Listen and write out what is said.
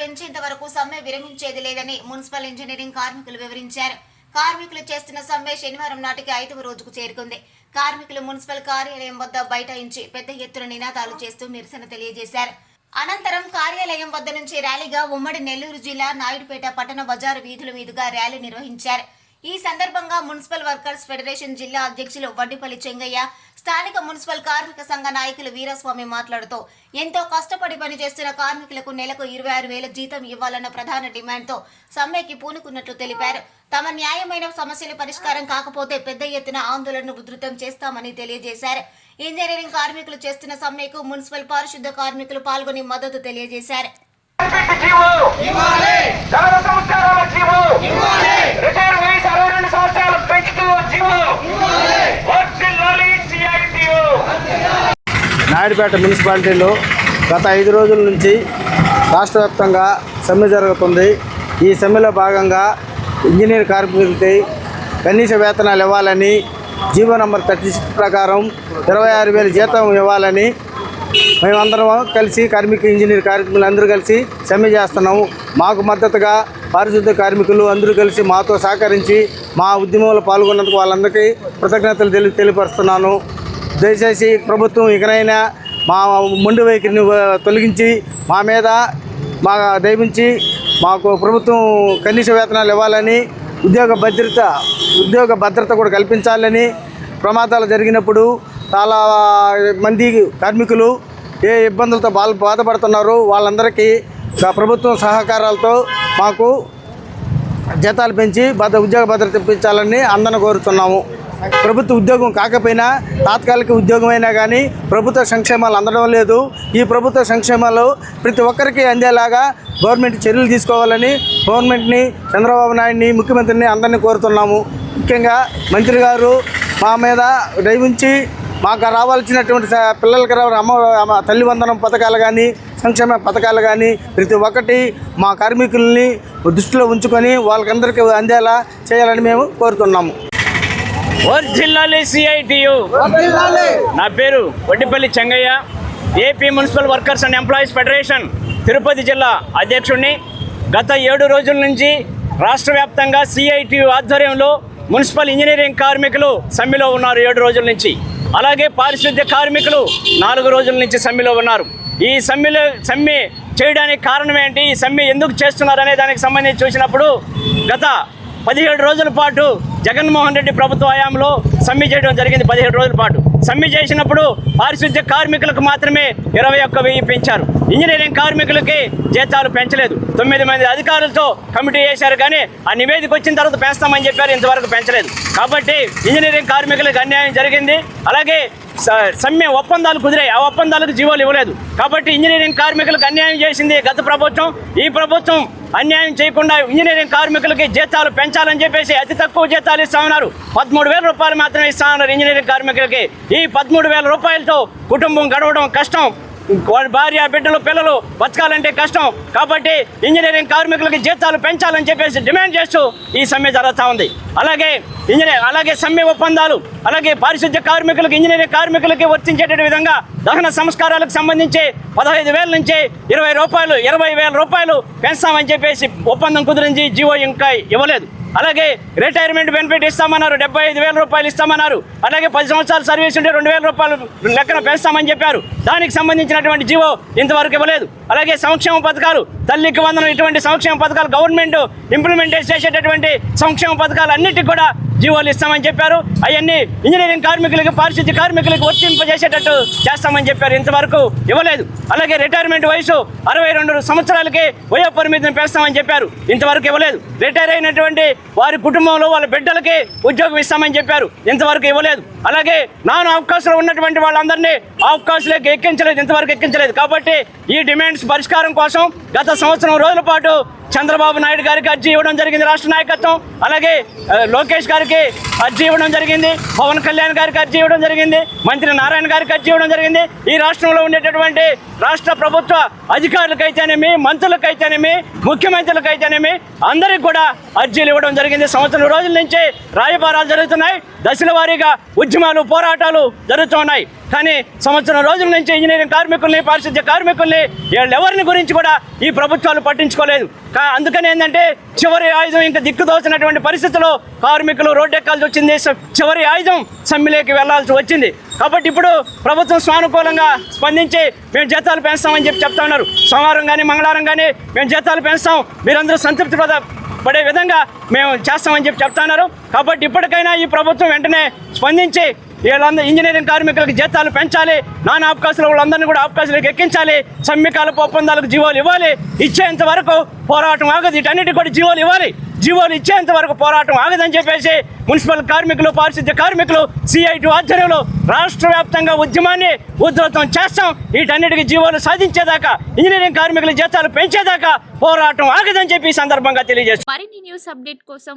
పెంచేంత వరకు సమ్మె విరమించేది లేదని మున్సిపల్ ఇంజనీరింగ్ కార్మికులు వివరించారు. కార్మికులు చేస్తున్న సమ్మె శనివారం నాటికి ఐదవ రోజుకు చేరుకుంది. కార్మికులు మున్సిపల్ కార్యాలయం వద్ద బైఠాయించి పెద్ద ఎత్తున నినాదాలు చేస్తూ నిరసన తెలియజేశారు. అనంతరం కార్యాలయం వద్ద నుంచి ర్యాలీగా ఉమ్మడి నెల్లూరు జిల్లా నాయుడుపేట పట్టణ బజారు వీధుల మీదుగా ర్యాలీ నిర్వహించారు. ఈ సందర్భంగా మున్సిపల్ వర్కర్స్ ఫెడరేషన్ జిల్లా అధ్యక్షులు వడ్డిపల్లి చెంగయ్య స్థానిక మున్సిపల్ కార్మిక సంఘ నాయకులు వీరస్వామి మాట్లాడుతూ ఎంతో కష్టపడి పనిచేస్తున్న కార్మికులకు నెలకు ఇరవై ఆరు వేల జీతం ఇవ్వాలన్న ప్రధాన డిమాండ్తో సమ్మెకి పూనుకున్నట్లు తెలిపారు తమ న్యాయమైన సమస్యల పరిష్కారం కాకపోతే పెద్ద ఎత్తున ఆందోళనను ఉధృతం చేస్తామని తెలియజేశారు ఇంజనీరింగ్ కార్మికులు చేస్తున్న సమ్మెకు మున్సిపల్ పారిశుద్ధ కార్మికులు పాల్గొని మద్దతు తెలియజేశారు పెట్టి జీవో చాలా సంవత్సరాల జీవో రిటైర్ వయసు అరవై రెండు సంవత్సరాలు పెంచుతూ జీవో వర్ధిల్లాలి CITO. నాయుడుపేట మున్సిపాలిటీలో గత ఐదు రోజుల నుంచి రాష్ట్ర వ్యాప్తంగా సమ్మె జరుగుతుంది. ఈ సమ్మెలో భాగంగా ఇంజనీర్ కార్మికులకి కనీస వేతనాలు ఇవ్వాలని జీవో నంబర్ థర్టీ సిక్స్ ప్రకారం ఇరవై ఆరు వేల జీతం ఇవ్వాలని మేమందరం కలిసి కార్మిక ఇంజనీర్ కార్మికులు అందరూ కలిసి సమ్మె చేస్తున్నాము. మాకు మద్దతుగా పారిశుద్ధ కార్మికులు అందరూ కలిసి మాతో సహకరించి మా ఉద్యమంలో పాల్గొన్నందుకు వాళ్ళందరికీ కృతజ్ఞతలు తెలి తెలియపరుస్తున్నాను. దయచేసి ప్రభుత్వం ఇకనైనా మా ముండు వైఖరిని తొలగించి మా మీద మా దయమించి మాకు ప్రభుత్వం కనీస వేతనాలు ఇవ్వాలని ఉద్యోగ భద్రత ఉద్యోగ భద్రత కూడా కల్పించాలని ప్రమాదాలు జరిగినప్పుడు చాలా మంది కార్మికులు ఏ ఇబ్బందులతో బాధ బాధపడుతున్నారో. వాళ్ళందరికీ ప్రభుత్వం సహకారాలతో మాకు జీతాలు పెంచి భద్ర ఉద్యోగ భద్రత ఇప్పించాలని అందన కోరుతున్నాము. ప్రభుత్వ ఉద్యోగం కాకపోయినా తాత్కాలిక ఉద్యోగం అయినా కానీ ప్రభుత్వ సంక్షేమాలు అందడం లేదు. ఈ ప్రభుత్వ సంక్షేమాలు ప్రతి ఒక్కరికి అందేలాగా గవర్నమెంట్ చర్యలు తీసుకోవాలని గవర్నమెంట్ని చంద్రబాబు నాయుడిని ముఖ్యమంత్రిని అందరినీ కోరుతున్నాము. ముఖ్యంగా మంత్రి గారు మా మీద దయవుంచి మాకు రావాల్సినటువంటి పిల్లలకి రావడం అమ్మ తల్లివందనం తల్లి వందనం పథకాలు కానీ సంక్షేమ పథకాలు కానీ ప్రతి ఒక్కటి మా కార్మికుల్ని దృష్టిలో ఉంచుకొని వాళ్ళకందరికీ అందేలా చేయాలని మేము కోరుతున్నాము. వర్ధిల్లాలి సిఐటియు నా పేరు Vaddipalli Chengaiah. AP municipal workers and employees federation Tirupati జిల్లా అధ్యక్షుడిని గత ఏడు రోజుల నుంచి రాష్ట్ర వ్యాప్తంగా సిఐటియు ఆధ్వర్యంలో మున్సిపల్ ఇంజనీరింగ్ కార్మికులు సమ్మెలో ఉన్నారు ఏడు రోజుల నుంచి. అలాగే పారిశుద్ధ్య కార్మికులు నాలుగు రోజుల నుంచి సమ్మెలో ఉన్నారు. ఈ సమ్మెలో సమ్మె చేయడానికి కారణం ఏంటి? ఈ సమ్మె ఎందుకు చేస్తున్నారు అనే దానికి సంబంధించి చూసినప్పుడు గత పదిహేడు రోజుల పాటు జగన్మోహన్ రెడ్డి ప్రభుత్వ హయాంలో సమ్మె చేయడం జరిగింది పదిహేడు రోజుల పాటు. సమ్మె చేసినప్పుడు పారిశుద్ధ్య కార్మికులకు మాత్రమే ఇరవై ఒక్క వెయ్యి పెంచారు. ఇంజనీరింగ్ కార్మికులకి జీతాలు పెంచలేదు. తొమ్మిది మంది అధికారులతో కమిటీ వేశారు కానీ ఆ నివేదిక వచ్చిన తర్వాత పెంచుతామని చెప్పారు ఇంతవరకు పెంచలేదు. కాబట్టి ఇంజనీరింగ్ కార్మికులకు అన్యాయం జరిగింది. అలాగే స- సమ్మె ఒప్పందాలు కుదిరాయి. ఆ ఒప్పందాలకు జీవోలు ఇవ్వలేదు. కాబట్టి ఇంజనీరింగ్ కార్మికులకు అన్యాయం చేసింది గత ప్రభుత్వం. ఈ ప్రభుత్వం అన్యాయం చేయకుండా ఇంజనీరింగ్ కార్మికులకి జీతాలు పెంచాలని చెప్పేసి అతి తక్కువ జీతాలు ఇస్తా ఉన్నారు పదమూడు వేల రూపాయలు మాత్రమే ఇస్తామన్నారు ఇంజనీరింగ్ కార్మికులకి. ఈ పదమూడు వేల రూపాయలతో కుటుంబం గడవడం కష్టం. భార్య బిడ్డలు పిల్లలు బతకాలంటే కష్టం. కాబట్టి ఇంజనీరింగ్ కార్మికులకి జీతాలు పెంచాలని చెప్పేసి డిమాండ్ చేస్తూ ఈ సమ్మె జరుగుతూ ఉంది. అలాగే ఇంజనీర్ అలాగే సమ్మె ఒప్పందాలు అలాగే పారిశుద్ధ్య కార్మికులకు ఇంజనీరింగ్ కార్మికులకి వర్తించేటటువంటి విధంగా దహన సంస్కారాలకు సంబంధించి పదహైదు వేల నుంచి ఇరవై రూపాయలు ఇరవై వేల రూపాయలు పెంచామని చెప్పేసి ఒప్పందం కుదిరించి జీవో ఇంకా ఇవ్వలేదు. అలాగే రిటైర్మెంట్ బెనిఫిట్ ఇస్తామన్నారు డెబ్బై ఐదు వేల రూపాయలు ఇస్తామన్నారు. అలాగే పది సంవత్సరాలు సర్వీస్ ఉంటే రెండు వేల రూపాయలు లెక్కన పెంచుతామని చెప్పారు. దానికి సంబంధించినటువంటి జీవో ఇంతవరకు ఇవ్వలేదు. అలాగే సంక్షేమ పథకాలు తల్లికి వందనం ఇటువంటి సంక్షేమ పథకాలు గవర్నమెంట్ ఇంప్లిమెంట్ చేసేటటువంటి సంక్షేమ పథకాలు అన్నిటికీ కూడా జీవోలు ఇస్తామని చెప్పారు. అవన్నీ ఇంజనీరింగ్ కార్మికులకి పారిశుద్ధ్య కార్మికులకి వర్తింపజేసేటట్టు చేస్తామని చెప్పారు. ఇంతవరకు ఇవ్వలేదు. అలాగే రిటైర్మెంట్ వయసు అరవై రెండు సంవత్సరాలకి వయో పరిమితిని పెంచుతామని చెప్పారు. ఇంతవరకు ఇవ్వలేదు. రిటైర్ అయినటువంటి వారి కుటుంబంలో వాళ్ళ బిడ్డలకి ఉద్యోగం ఇస్తామని చెప్పారు. ఇంతవరకు ఇవ్వలేదు. అలాగే నాన్ అవకాశాలు ఉన్నటువంటి వాళ్ళందరినీ అవకాశాలకు ఎక్కించలేదు. ఇంతవరకు ఎక్కించలేదు. కాబట్టి ఈ డిమాండ్స్ పరిష్కారం కోసం గత సంవత్సరం రోజుల పాటు చంద్రబాబు నాయుడు గారికి అర్జీ ఇవ్వడం జరిగింది రాష్ట్ర నాయకత్వం. అలాగే లోకేష్ గారి గారికి అర్జీ ఇవ్వడం జరిగింది. పవన్ కళ్యాణ్ గారికి అర్జీ ఇవ్వడం జరిగింది. మంత్రి నారాయణ గారికి అర్జీ ఇవ్వడం జరిగింది. ఈ రాష్ట్రంలో ఉండేటటువంటి రాష్ట్ర ప్రభుత్వ అధికారులకైతేనేమి మంత్రులకైతేనేమి ముఖ్యమంత్రులకైతేనేమి అందరికి కూడా అర్జీలు ఇవ్వడం జరిగింది. సంవత్సరం రోజుల నుంచి రాయబారాలు జరుగుతున్నాయి. దశల వారీగా ఉద్యమాలు పోరాటాలు జరుగుతున్నాయి కానీ సంవత్సరం రోజుల నుంచి ఇంజనీరింగ్ కార్మికుల్ని పారిశుద్ధ్య కార్మికుల్ని వీళ్ళెవరిని గురించి కూడా ఈ ప్రభుత్వాలు పట్టించుకోలేదు. కా- అందుకని ఏంటంటే చివరి ఆయుధం ఇంకా దిక్కుదోచినటువంటి పరిస్థితుల్లో కార్మికులు రోడ్డెక్కాల్సి వచ్చింది. చివరి ఆయుధం సమ్మిలేకి వెళ్ళాల్సి వచ్చింది. కాబట్టి ఇప్పుడు ప్రభుత్వం సానుకూలంగా స్పందించి మేము జీతాలు పెంచుతామని చెప్పి చెప్తా ఉన్నారు. సోమవారం కానీ మంగళవారం కానీ మేము జీతాలు పెంచుతాం. మీరందరూ సంతృప్తి పద పడే విధంగా మేము చేస్తామని చెప్పి చెప్తా ఉన్నారు. కాబట్టి ఇప్పటికైనా ఈ ప్రభుత్వం వెంటనే స్పందించి వీళ్ళందరూ ఇంజనీరింగ్ కార్మికులకు జీతాలు పెంచాలి. నాన్ అవకాశాలు వాళ్ళందరినీ కూడా అవకాశాలకు ఎక్కించాలి. సమ్మికాలపు ఒప్పందాలకు జీవోలు ఇవ్వాలి. ఇచ్చేంత వరకు పోరాటం ఆగదు. వీటన్నిటికి కూడా జీవోలు ఇవ్వాలి. జీవోలు ఇచ్చేంత వరకు పోరాటం ఆగదని చెప్పేసి మున్సిపల్ కార్మికులు పారిశుద్ధ్య కార్మికులు సిఐటి ఆధ్వర్యంలో రాష్ట్ర వ్యాప్తంగా ఉద్యమాన్ని ఉధృతం చేస్తాం. వీటన్నిటికీ జీవోలు సాధించేదాకా ఇంజనీరింగ్ కార్మికుల జీతాలు పెంచేదాకా పోరాటం ఆగదని చెప్పి సందర్భంగా తెలియజేస్తాం మరిన్ని న్యూస్ అప్డేట్ కోసం